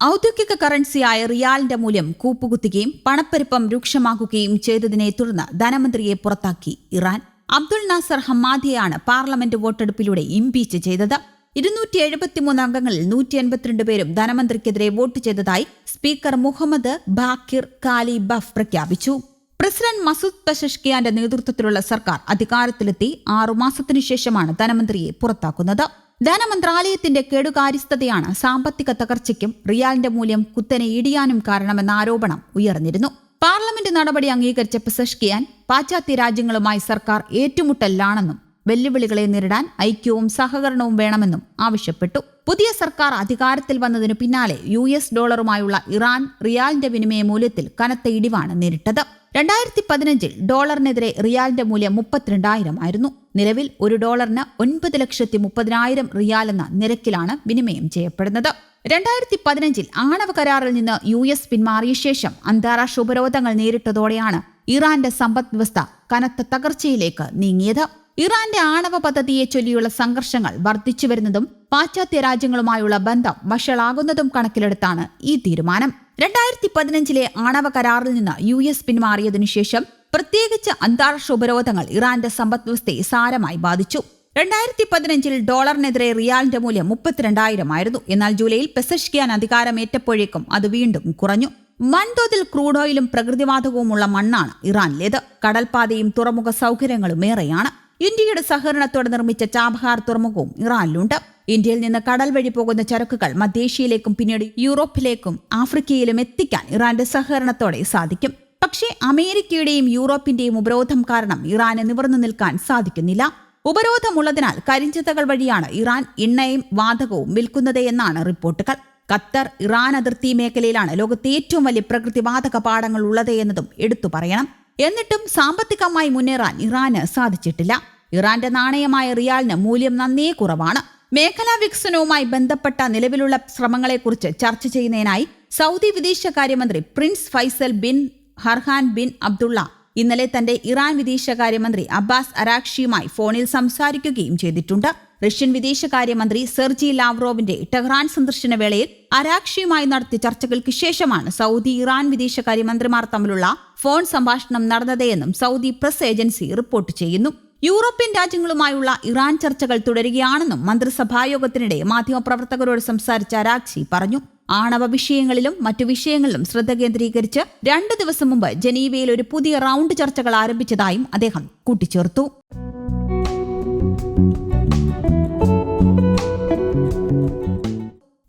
ഔദ്യോഗിക കറൻസിയായ റിയാലിന്റെ മൂല്യം കൂപ്പുകുത്തുകയും പണപ്പെരുപ്പം രൂക്ഷമാക്കുകയും ചെയ്തതിനെ തുടർന്ന് ധനമന്ത്രിയെ പുറത്താക്കി ഇറാൻ. അബ്ദുൾ നാസർ ഹമ്മാദിയാണ് പാർലമെന്റ് വോട്ടെടുപ്പിലൂടെ ഇംപീച്ച് ചെയ്തത്. ഇരുന്നൂറ്റി എഴുപത്തിമൂന്ന് അംഗങ്ങളിൽ നൂറ്റി എൺപത്തിരണ്ട് പേരും ധനമന്ത്രിക്കെതിരെ വോട്ട് ചെയ്തതായി speaker Mohammad Baqir Qalibaf പ്രഖ്യാപിച്ചു. പ്രസിഡന്റ് മസൂദ് പശഷ്കിയാന്റെ നേതൃത്വത്തിലുള്ള സർക്കാർ അധികാരത്തിലെത്തി ആറുമാസത്തിനു ശേഷമാണ് ധനമന്ത്രിയെ പുറത്താക്കുന്നത്. ധനമന്ത്രാലയത്തിന്റെ കെടുകാര്യസ്ഥതയാണ് സാമ്പത്തിക തകർച്ചയ്ക്കും റിയാലിന്റെ മൂല്യം കുത്തനെ ഇടിയാനും കാരണമെന്ന ആരോപണം ഉയർന്നിരുന്നു. പാർലമെന്റ് നടപടി അംഗീകരിച്ച പെസഷ്കിയാൻ പാശ്ചാത്യ രാജ്യങ്ങളുമായി സർക്കാർ ഏറ്റുമുട്ടലിലാണെന്നും വെല്ലുവിളികളെ നേരിടാൻ ഐക്യവും സഹകരണവും വേണമെന്നും ആവശ്യപ്പെട്ടു. പുതിയ സർക്കാർ അധികാരത്തിൽ വന്നതിനു പിന്നാലെ യു എസ് ഡോളറുമായുള്ള ഇറാൻ റിയാലിന്റെ വിനിമയ മൂല്യത്തിൽ കനത്ത ഇടിവാണ് നേരിട്ടത്. രണ്ടായിരത്തി പതിനഞ്ചിൽ ഡോളറിനെതിരെ റിയാലിന്റെ മൂല്യം മുപ്പത്തിരണ്ടായിരം ആയിരുന്നു. നിലവിൽ ഒരു ഡോളറിന് ഒൻപത് ലക്ഷത്തി മുപ്പതിനായിരം റിയാൽ എന്ന നിരക്കിലാണ് വിനിമയം ചെയ്യപ്പെടുന്നത്. രണ്ടായിരത്തി പതിനഞ്ചിൽ ആണവ കരാറിൽ നിന്ന് യു എസ് പിന്മാറിയ ശേഷം അന്താരാഷ്ട്ര ഉപരോധങ്ങൾ നേരിട്ടതോടെയാണ് ഇറാന്റെ സമ്പദ് വ്യവസ്ഥ കനത്ത തകർച്ചയിലേക്ക് നീങ്ങിയത്. ഇറാന്റെ ആണവ പദ്ധതിയെ ചൊല്ലിയുള്ള സംഘർഷങ്ങൾ വർദ്ധിച്ചു വരുന്നതും പാശ്ചാത്യ രാജ്യങ്ങളുമായുള്ള ബന്ധം വഷളാകുന്നതും കണക്കിലെടുത്താണ് ഈ തീരുമാനം. രണ്ടായിരത്തി പതിനഞ്ചിലെ ആണവ കരാറിൽ നിന്ന് യു എസ് പിന്മാറിയതിനു ശേഷം പ്രത്യേകിച്ച് അന്താരാഷ്ട്ര ഉപരോധങ്ങൾ ഇറാന്റെ സമ്പദ്വ്യവസ്ഥയെ സാരമായി ബാധിച്ചു. രണ്ടായിരത്തി പതിനഞ്ചിൽ ഡോളറിനെതിരെ റിയാലിന്റെ മൂല്യം മുപ്പത്തിരണ്ടായിരം ആയിരുന്നു. എന്നാൽ ജൂലൈയിൽ പെസഷ്കിയാൻ അധികാരമേറ്റപ്പോഴേക്കും അത് വീണ്ടും കുറഞ്ഞു. വൻതോതിൽ ക്രൂഡ് ഓയിലും പ്രകൃതിവാതകവുമുള്ള മണ്ണാണ് ഇറാനിലേത്. കടൽപാതയും തുറമുഖ സൗകര്യങ്ങളും ഏറെയാണ്. ഇന്ത്യയുടെ സഹകരണത്തോടെ നിർമ്മിച്ച ചാബഹാർ തുറമുഖവും ഇറാനിലുണ്ട്. ഇന്ത്യയിൽ നിന്ന് കടൽ വഴി പോകുന്ന ചരക്കുകൾ മധ്യേഷ്യയിലേക്കും പിന്നീട് യൂറോപ്പിലേക്കും ആഫ്രിക്കയിലും എത്തിക്കാൻ ഇറാന്റെ സഹകരണത്തോടെ സാധിക്കും. പക്ഷേ അമേരിക്കയുടെയും യൂറോപ്പിന്റെയും ഉപരോധം കാരണം ഇറാന് നിവർന്നു നിൽക്കാൻ സാധിക്കുന്നില്ല. ഉപരോധമുള്ളതിനാൽ കരിഞ്ചന്തകൾ വഴിയാണ് ഇറാൻ എണ്ണയും വാതകവും വിൽക്കുന്നത് എന്നാണ് റിപ്പോർട്ടുകൾ. ഖത്തർ ഇറാൻ അതിർത്തി മേഖലയിലാണ് ലോകത്തെ ഏറ്റവും വലിയ പ്രകൃതിവാതക പാടങ്ങൾ ഉള്ളത് എന്നതും എടുത്തു പറയണം. എന്നിട്ടും സാമ്പത്തികമായി മുന്നേറാൻ ഇറാന് സാധിച്ചിട്ടില്ല. ഇറാന്റെ നാണയമായ റിയാലിന് മൂല്യം നന്നേ കുറവാണ്. മേഖലാ വികസനവുമായി ബന്ധപ്പെട്ട നിലവിലുള്ള ശ്രമങ്ങളെക്കുറിച്ച് ചർച്ച ചെയ്യുന്നതിനായി സൗദി വിദേശകാര്യമന്ത്രി prince Faisal bin Farhan bin Abdullah ഇന്നലെ തന്റെ ഇറാൻ വിദേശകാര്യമന്ത്രി അബ്ബാസ് അരാക്ഷിയുമായി ഫോണിൽ സംസാരിക്കുകയും ചെയ്തിട്ടുണ്ട്. റഷ്യൻ വിദേശകാര്യമന്ത്രി സെർജി ലാവ്റോവിന്റെ ടെഹ്റാൻ സന്ദർശന വേളയിൽ അരാക്ഷിയുമായി നടത്തിയ ചർച്ചകൾക്ക് ശേഷമാണ് സൗദി ഇറാൻ വിദേശകാര്യമന്ത്രിമാർ തമ്മിലുള്ള ഫോൺ സംഭാഷണം നടന്നതെന്നും സൗദി പ്രസ് ഏജൻസി റിപ്പോർട്ട് ചെയ്യുന്നു. യൂറോപ്യൻ രാജ്യങ്ങളുമായുള്ള ഇറാൻ ചർച്ചകൾ തുടരുകയാണെന്നും മന്ത്രിസഭായോഗത്തിനിടെ മാധ്യമപ്രവർത്തകരോട് സംസാരിച്ച രാക്ഷി പറഞ്ഞു. ആണവ വിഷയങ്ങളിലും മറ്റു വിഷയങ്ങളിലും ശ്രദ്ധ കേന്ദ്രീകരിച്ച് രണ്ടു ദിവസം മുമ്പ് ജനീവയിൽ ഒരു പുതിയ റൗണ്ട് ചർച്ചകൾ ആരംഭിച്ചതായും അദ്ദേഹം കൂട്ടിച്ചേർത്തു.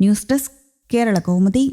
News desk Kerala Kaumudi.